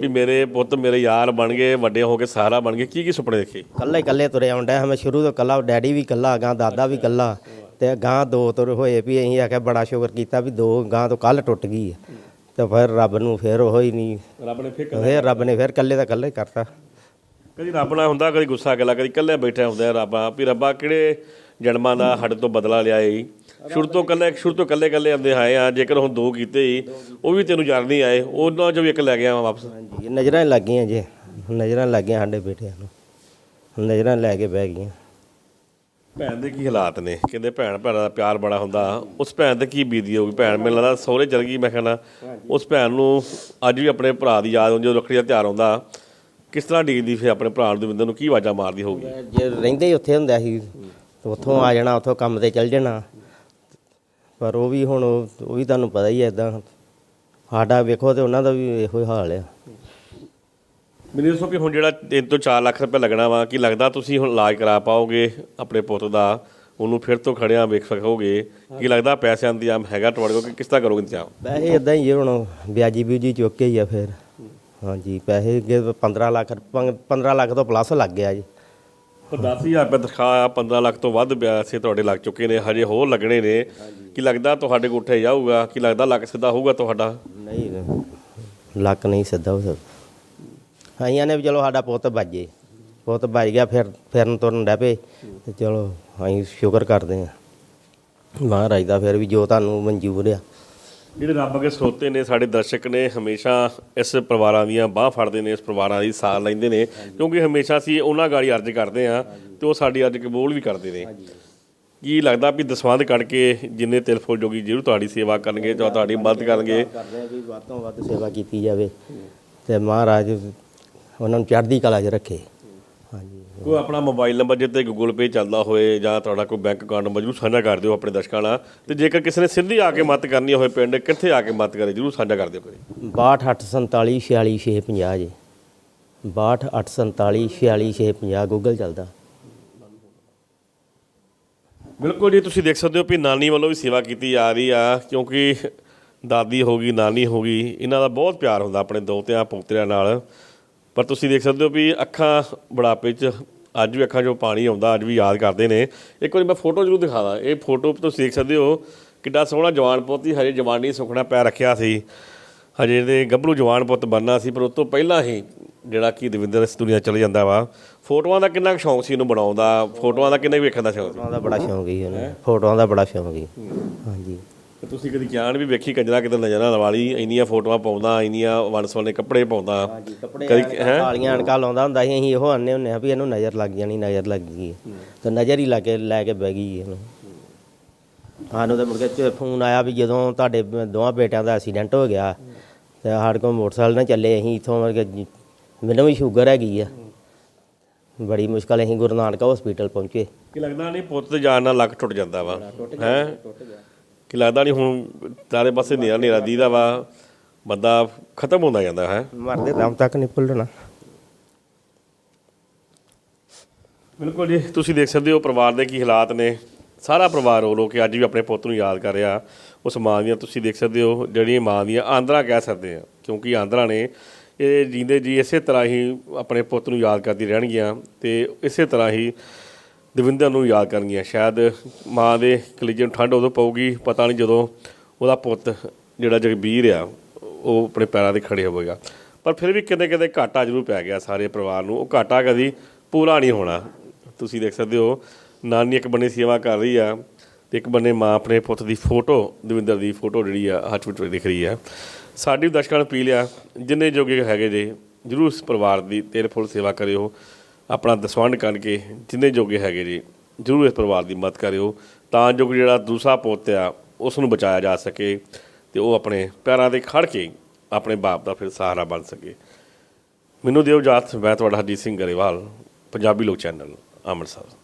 ਵੀ ਮੇਰੇ ਪੁੱਤ ਮੇਰੇ ਯਾਰ ਬਣ ਗਏ ਵੱਡੇ ਹੋ ਕੇ ਸਹਾਰਾ ਬਣ ਗਏ। ਕੀ ਕੀ ਸੁਪਨੇ ਦੇਖੇ? ਕੱਲੇ ਕੱਲੇ ਤੁਰੇ ਆਉਂਦਾ ਮੈਂ ਸ਼ੁਰੂ ਤੋਂ ਕੱਲਾ ਡੈਡੀ ਵੀ ਕੱਲਾ ਗਾਂ ਦਾਦਾ ਵੀ ਕੱਲਾ ਤੇ ਗਾਂ ਦੋ ਤੁਰ ਹੋਏ ਵੀ ਅਸੀਂ ਆਖਿਆ ਬੜਾ ਸ਼ੁਕਰ ਕੀਤਾ ਵੀ ਦੋ ਗਾਂ ਤੋਂ ਕੱਲ ਟੁੱਟ ਗਈ ਹੈ ਤੇ ਫਿਰ ਰੱਬ ਨੂੰ ਫਿਰ ਉਹ ਹੀ ਨਹੀਂ ਰੱਬ ਨੇ ਫਿਕ ਫਿਰ ਰੱਬ ਨੇ ਫਿਰ ਕੱਲੇ ਦਾ ਕੱਲੇ ਕਰਤਾ। ਕਦੀ ਰੱਬ ਨਾਲ ਹੁੰਦਾ ਕਦੀ ਗੁੱਸਾ ਗੱਲਾ ਕਦੀ ਇਕੱਲੇ ਬੈਠੇ ਹੁੰਦੇ ਆ ਰੱਬਾ ਵੀ ਰੱਬਾ ਕਿਹੜੇ ਜਨਮਾਂ ਦਾ ਸਾਡੇ ਤੋਂ ਬਦਲਾ ਲਿਆ ਈ ਸ਼ੁਰੂ ਤੋਂ ਇਕੱਲੇ ਸ਼ੁਰੂ ਤੋਂ ਇਕੱਲੇ ਇਕੱਲੇ ਆਉਂਦੇ ਆਏ ਆ ਜੇਕਰ ਹੁਣ ਦੋ ਕੀਤੇ ਹੀ ਉਹ ਵੀ ਤੈਨੂੰ ਯਾਦ ਨਹੀਂ ਆਏ ਉਹਨਾਂ ਚੋਂ ਵੀ ਇੱਕ ਲੈ ਗਿਆ ਵਾਪਸ। ਹਾਂਜੀ ਨਜ਼ਰਾਂ ਹੀ ਲੱਗੀਆਂ ਜੇ ਨਜ਼ਰਾਂ ਲੱਗ ਗਈਆਂ ਸਾਡੇ ਬੇਟਿਆਂ ਨੂੰ ਨਜ਼ਰਾਂ ਲੈ ਕੇ ਬਹਿ ਗਈਆਂ। ਭੈਣ ਦੇ ਕੀ ਹਾਲਾਤ ਨੇ? ਕਹਿੰਦੇ ਭੈਣ ਭੈਣਾਂ ਦਾ ਪਿਆਰ ਬੜਾ ਹੁੰਦਾ। ਉਸ ਭੈਣ ਤੇ ਕੀ ਬੀਤੀ ਹੋਊਗੀ? ਭੈਣ ਮੈਨੂੰ ਲੱਗਦਾ ਸਹੁਰੇ ਚਲ ਗਈ ਮੈਂ ਕਹਿੰਦਾ ਉਸ ਭੈਣ ਨੂੰ ਅੱਜ ਵੀ ਆਪਣੇ ਭਰਾ ਦੀ ਯਾਦ ਆਉਂਦੀ ਜਦੋਂ ਰੱਖੜੀ ਦਾ ਤਿਉਹਾਰ ਆਉਂਦਾ ਕਿਸ ਤਰ੍ਹਾਂ ਡੀਕਦੀ ਫਿਰ ਆਪਣੇ ਭਰਾ ਨੂੰ ਦਵਿੰਦਰ ਨੂੰ ਕੀ ਆਵਾਜ਼ਾਂ ਮਾਰਦੀ ਹੋਊਗੀ? ਜੇ ਰਹਿੰਦੇ ਹੀ ਉੱਥੇ ਹੁੰਦਾ ਸੀ ਉੱਥੋਂ ਆ ਜਾਣਾ ਉੱਥੋਂ ਕੰਮ ਤੇ ਚੱਲ ਜਾਣਾ। ਪਰ ਉਹ ਵੀ ਹੁਣ ਉਹ ਉਹ ਵੀ ਤੁਹਾਨੂੰ ਪਤਾ ਹੀ ਹੈ ਇਦਾਂ ਸਾਡਾ ਵੇਖੋ ਤੇ ਉਹਨਾਂ ਦਾ ਵੀ ਇਹੋ ਹੀ ਹਾਲ ਆ। ਮੈਨੂੰ ਦੱਸੋ ਕਿ ਹੁਣ ਜਿਹੜਾ 3 ਤੋਂ 4 ਲੱਖ ਰੁਪਏ ਲੱਗਣਾ ਵਾ ਕੀ ਲੱਗਦਾ ਤੁਸੀਂ ਹੁਣ ਇਲਾਜ ਕਰਾ ਪਾਓਗੇ ਆਪਣੇ ਪੁੱਤ ਦਾ? ਉਹਨੂੰ ਫਿਰ ਤੋਂ ਖੜਿਆ ਵੇਖ ਸਕੋਗੇ। ਕੀ ਲੱਗਦਾ ਪੈਸਿਆਂ ਦਾ ਇੰਤਜ਼ਾਮ ਹੈਗਾ ਤੁਹਾਡੇ ਕੋਲ ਕਿ ਕਿਸ ਤਰ੍ਹਾਂ ਕਰੋਗੇ ਇੰਤਜ਼ਾਮ? ਪੈਸੇ ਇਦਾਂ ਹੀ ਆ ਹੁਣ ਵਿਆਜੀ ਵਿਊਜੀ ਚੁੱਕ ਕੇ ਹੀ ਆ ਫਿਰ। ਹਾਂਜੀ ਪੈਸੇ ਅੱਗੇ 15 ਲੱਖ 15 ਲੱਖ ਤੋਂ ਪਲੱਸ ਲੱਗ ਗਿਆ ਜੀ। ਪਰ 10000 ਰੁਪਏ ਤਨਖਾਹ ਆ 15 ਲੱਖ ਤੋਂ ਵੱਧ ਪੈਸੇ ਤੁਹਾਡੇ ਲੱਗ ਚੁੱਕੇ ਨੇ ਹਜੇ ਹੋਰ ਲੱਗਣੇ ਨੇ। ਕੀ ਲੱਗਦਾ ਤੁਹਾਡੇ ਕੋਲ ਉੱਠੇ ਜਾਊਗਾ? ਕੀ ਲੱਗਦਾ ਲੱਕ ਸਿੱਧਾ ਹੋਊਗਾ ਤੁਹਾਡਾ? ਨਹੀਂ ਲੱਕ ਨਹੀਂ ਸਿੱਧਾ ਹੋ ਸਕਦਾ। ਆਈਆਂ ਨੇ ਵੀ ਚਲੋ ਸਾਡਾ ਪੁੱਤ ਵੱਜੇ। ਪੁੱਤ ਵੱਜ ਗਿਆ ਫਿਰ ਫਿਰਨ ਤੁਰਨ ਡੈ ਪਏ। ਤੇ ਚਲੋ ਅਸੀਂ ਸ਼ੁਕਰ ਕਰਦੇ ਹਾਂ। ਮਹਾਰਾਜ ਦਾ ਫਿਰ ਵੀ ਜੋ ਤੁਹਾਨੂੰ ਮਨਜ਼ੂਰ ਆ। ਜਿਹੜੇ ਰੱਬ ਅਗੇ ਸਰੋਤੇ ਨੇ, ਸਾਡੇ ਦਰਸ਼ਕ ਨੇ ਹਮੇਸ਼ਾ ਇਸ ਪਰਿਵਾਰਾਂ ਦੀਆਂ ਬਾਹ ਫੜਦੇ ਨੇ, ਇਸ ਪਰਿਵਾਰਾਂ ਦੀ ਸਾਥ ਲੈਂਦੇ ਨੇ, ਕਿਉਂਕਿ ਹਮੇਸ਼ਾ ਅਸੀਂ ਉਹਨਾਂ ਗਾੜੀ ਅਰਜ਼ ਕਰਦੇ ਆ ਤੇ ਉਹ ਸਾਡੀ ਅਰਜ਼ ਕਬੂਲ ਵੀ ਕਰਦੇ ਨੇ। ਕੀ ਲੱਗਦਾ ਵੀ ਦਸਵੰਧ ਕੱਢ ਕੇ ਜਿੰਨੇ ਤਿਲ ਫੁੱਲ ਜੋਗੀ ਜ਼ਰੂਰ ਤੁਹਾਡੀ ਸੇਵਾ ਕਰਨਗੇ ਜਾਂ ਤੁਹਾਡੀ ਮਦਦ ਕਰਨਗੇ? ਕਰਦੇ ਆ ਵੀ ਵੱਧ ਤੋਂ ਵੱਧ ਸੇਵਾ ਕੀਤੀ ਜਾਵੇ ਤੇ ਮਹਾਰਾਜ ਉਹਨਾਂ ਨੂੰ ਚੜ੍ਹਦੀ ਕਲਾ 'ਚ ਰੱਖੇ। ਕੋਈ ਆਪਣਾ ਮੋਬਾਈਲ ਨੰਬਰ ਜਿੱਤੇ ਗੂਗਲ ਪੇ ਚੱਲਦਾ ਹੋਏ ਜਾਂ ਤੁਹਾਡਾ ਕੋਈ ਬੈਂਕ ਅਕਾਊਂਟ ਨੰਬਰ ਜਰੂਰ ਸਾਂਝਾ ਕਰ ਦਿਓ ਆਪਣੇ ਦਰਸ਼ਕਾਂ ਨਾਲ ਤੇ ਜੇਕਰ ਕਿਸੇ ਨੇ ਸਿੱਧੀ ਆ ਕੇ ਮਦਦ ਕਰਨੀ ਹੋਵੇ ਪਿੰਡ ਕਿੱਥੇ ਆ ਕੇ ਮਦਦ ਕਰੇ? ਜਰੂਰ ਸਾਂਝਾ ਕਰ ਦਿਓ ਕਰੀ 6247 46650 ਜੀ। 6247 46650 ਗੂਗਲ ਚੱਲਦਾ। ਬਿਲਕੁਲ ਜੀ ਤੁਸੀਂ ਦੇਖ ਸਕਦੇ ਹੋ ਵੀ ਨਾਨੀ ਵੱਲੋਂ ਵੀ ਸੇਵਾ ਕੀਤੀ ਜਾ ਰਹੀ ਆ ਕਿਉਂਕਿ ਦਾਦੀ ਹੋ ਗਈ ਨਾਨੀ ਹੋ ਗਈ ਇਹਨਾਂ ਦਾ ਬਹੁਤ ਪਿਆਰ ਹੁੰਦਾ ਆਪਣੇ ਦੋਤਿਆਂ ਪੋਤਰਿਆਂ ਨਾਲ। ਪਰ ਤੁਸੀਂ ਦੇਖ ਸਕਦੇ ਹੋ ਵੀ ਅੱਖਾਂ ਬੁਢਾਪੇ 'ਚ ਅੱਜ ਵੀ ਅੱਖਾਂ 'ਚੋਂ ਪਾਣੀ ਆਉਂਦਾ ਅੱਜ ਵੀ ਯਾਦ ਕਰਦੇ ਨੇ। ਇੱਕ ਵਾਰੀ ਮੈਂ ਫੋਟੋ ਜ਼ਰੂਰ ਦਿਖਾਦਾ ਇਹ ਫੋਟੋ ਤੁਸੀਂ ਦੇਖ ਸਕਦੇ ਹੋ ਕਿੱਡਾ ਸੋਹਣਾ ਜਵਾਨ ਪੁੱਤ ਹੀ ਹਜੇ ਜਵਾਨੀ ਸੁਖਣਾ ਪੈ ਰੱਖਿਆ ਸੀ। ਹਜੇ ਦੇ ਗੱਭਰੂ ਜਵਾਨ ਪੁੱਤ ਬਣਨਾ ਸੀ ਪਰ ਉਸ ਤੋਂ ਪਹਿਲਾਂ ਹੀ ਜਿਹੜਾ ਕਿ ਦਵਿੰਦਰ ਇਸ ਦੁਨੀਆ ਚਲੇ ਜਾਂਦਾ ਵਾ ਫੋਟੋਆਂ ਦਾ ਕਿੰਨਾ ਸ਼ੌਂਕ ਸੀ ਇਹਨੂੰ ਬਣਾਉਣ ਦਾ ਫੋਟੋਆਂ ਦਾ ਕਿੰਨਾ ਵੇਖਣ ਦਾ ਸ਼ੌਂਕ ਸੀ? ਫੋਟੋਆਂ ਦਾ ਬੜਾ ਸ਼ੌਂਕ ਹੀ ਉਹਨੂੰ। ਫੋਟੋਆਂ ਦਾ ਬੜਾ ਸ਼ੌਂਕ ਹੀ ਹਾਂਜੀ। ਤੇ ਤੁਸੀਂ ਕਦੀ ਗਿਆਨ ਵੀ ਵੇਖੀ ਕੰਜਰਾ ਕਿਤੇ ਨਜ਼ਰ ਨਾ ਲਵਾ ਲਈ ਇੰਨੀਆਂ ਫੋਟੋਆਂ ਪਾਉਂਦਾ ਇੰਨੀਆਂ ਵਨਸਵਨੇ ਕੱਪੜੇ ਪਾਉਂਦਾ। ਕੱਪੜੇ ਕਦੀ ਹੈ? ਕਾਲੀਆਂ ਅਣਕਾ ਲਾਉਂਦਾ ਹੁੰਦਾ ਸੀ ਅਸੀਂ ਇਹੋ ਆਨੇ ਹੁੰਨੇ ਆ ਵੀ ਇਹਨੂੰ ਨਜ਼ਰ ਲੱਗ ਜਾਣੀ ਨਜ਼ਰ ਲੱਗ ਗਈ। ਤੇ ਨਜ਼ਰ ਹੀ ਲਾ ਕੇ ਲੈ ਕੇ ਬਹਿ ਗਈ ਇਹਨੂੰ। ਸਾਨੂੰ ਤਾਂ ਮੁੜ ਕੇ ਫੋਨ ਆਇਆ ਵੀ ਜਦੋਂ ਤੁਹਾਡੇ ਦੋਵਾਂ ਬੇਟਿਆਂ ਦਾ ਐਕਸੀਡੈਂਟ ਹੋ ਗਿਆ ਤੇ ਸਾਡੇ ਕੋਲ ਮੋਟਰਸਾਈਕਲ ਨਾਲ ਚੱਲੇ ਅਸੀਂ ਇਥੋਂ ਮੁੜ ਕੇ ਜੀ- ਮੈਨੂੰ ਵੀ ਸ਼ੂਗਰ ਹੈਗੀ ਆ। ਬੜੀ ਮੁਸ਼ਕਲ ਅਸੀਂ ਗੁਰੂ ਨਾਨਕ ਹਸਪੀਟਲ ਪਹੁੰਚੇ। ਕੀ ਲੱਗਦਾ ਨਹੀਂ ਪੁੱਤ ਜਾਣ ਨਾਲ ਲੱਕ ਟੁੱਟ ਜਾਂਦਾ ਵਾ? ਹੈ? ਕੀ ਲੱਗਦਾ ਨਹੀਂ ਹੁਣ ਤਾਰੇ ਪਾਸੇ ਨੇਰਾ ਨੇਰਾ ਦੀਦਾ ਵਾ ਬੰਦਾ ਖਤਮ ਹੁੰਦਾ ਜਾਂਦਾ ਹੈ। ਮਰਦੇ ਦਮ ਤੱਕ ਨਹੀਂ ਭੁੱਲਣਾ। ਬਿਲਕੁਲ ਜੀ ਤੁਸੀਂ ਦੇਖ ਸਕਦੇ ਹੋ ਪਰਿਵਾਰ ਦੇ ਕੀ ਹਾਲਾਤ ਨੇ। ਸਾਰਾ ਪਰਿਵਾਰ ਉਹ ਲੋਕ ਅੱਜ ਵੀ ਆਪਣੇ ਪੁੱਤ ਨੂੰ ਯਾਦ ਕਰ ਰਿਹਾ। ਉਸ ਮਾਂ ਦੀਆਂ ਤੁਸੀਂ ਦੇਖ ਸਕਦੇ ਹੋ ਜਿਹੜੀਆਂ ਮਾਂ ਦੀਆਂ ਆਂਦਰਾਂ ਕਹਿ ਸਕਦੇ ਆ ਕਿਉਂਕਿ ਆਂਦਰਾਂ ਨੇ ਇਹ ਜੀਂਦੇ ਜੀ ਇਸੇ ਤਰ੍ਹਾਂ ਹੀ ਆਪਣੇ ਪੁੱਤ ਨੂੰ ਯਾਦ ਕਰਦੀ ਰਹਿਣਗੀਆਂ ਤੇ ਇਸੇ ਤਰ੍ਹਾਂ ਹੀ ਦਵਿੰਦਰ ਨੂੰ ਯਾਦ ਕਰਨਗੀਆਂ। ਸ਼ਾਇਦ ਮਾਂ ਦੇ ਕਲੇਜੇ ਨੂੰ ਠੰਡ ਉਦੋਂ ਪਊਗੀ, ਪਤਾ ਨਹੀਂ ਜਦੋਂ ਉਹਦਾ ਪੁੱਤ ਜਿਹੜਾ ਜਗਬੀਰ ਆ, ਉਹ ਆਪਣੇ ਪੈਰਾਂ ਤੇ ਖੜੇ ਹੋਵੇਗਾ। ਪਰ ਫਿਰ ਵੀ ਕਿਤੇ ਕਿਤੇ ਘਾਟਾ ਜ਼ਰੂਰ ਪੈ ਗਿਆ ਸਾਰੇ ਪਰਿਵਾਰ ਨੂੰ। ਉਹ ਘਾਟਾ ਕਦੀ ਪੂਰਾ ਨਹੀਂ ਹੋਣਾ। ਤੁਸੀਂ ਦੇਖ ਸਕਦੇ ਹੋ, ਨਾਨੀ ਇੱਕ ਬੰਨੇ ਸੇਵਾ ਕਰ ਰਹੀ ਆ ਤੇ ਇੱਕ ਬੰਨੇ ਮਾਂ ਆਪਣੇ ਪੁੱਤ ਦੀ ਫੋਟੋ, ਦਵਿੰਦਰ ਦੀ ਫੋਟੋ ਜਿਹੜੀ ਆ, ਹੱਥ ਵਿੱਚ ਦਿਖ ਰਹੀ ਆ। ਸਾਡੀ ਵੀ ਦਰਸ਼ਕਾਂ ਨੂੰ ਅਪੀਲ ਆ, ਜਿੰਨੇ ਜੋਗੇ ਹੈਗੇ ਜੇ, ਜਰੂਰ ਇਸ ਪਰਿਵਾਰ ਦੀ ਤੇਰੇ ਫੁੱਲ ਸੇਵਾ ਕਰਿਓ। ਆਪਣਾ ਦਸਵੰਡ ਕਰਕੇ ਜਿੰਨੇ ਜੋਗੇ ਹੈਗੇ ਜੀ, ਜਰੂਰ ਇਸ ਪਰਿਵਾਰ ਦੀ ਮਦਦ ਕਰਿਓ, ਤਾਂ ਜੋ ਕਿ ਜਿਹੜਾ ਦੂਸਰਾ ਪੁੱਤ ਆ ਉਸ ਨੂੰ ਬਚਾਇਆ ਜਾ ਸਕੇ ਤੇ ਉਹ ਆਪਣੇ ਪੈਰਾਂ ਤੇ ਖੜ ਕੇ ਆਪਣੇ ਬਾਪ ਦਾ ਫਿਰ ਸਹਾਰਾ ਬਣ ਸਕੇ। ਮੈਨੂੰ ਦਿਓ ਜਾਤ ਮੈਂ ਤੁਹਾਡਾ ਹਰਜੀਤ ਸਿੰਘ ਗਰੇਵਾਲ, ਪੰਜਾਬੀ ਲੋਕ ਚੈਨਲ, ਅੰਮ੍ਰਿਤਸਰ।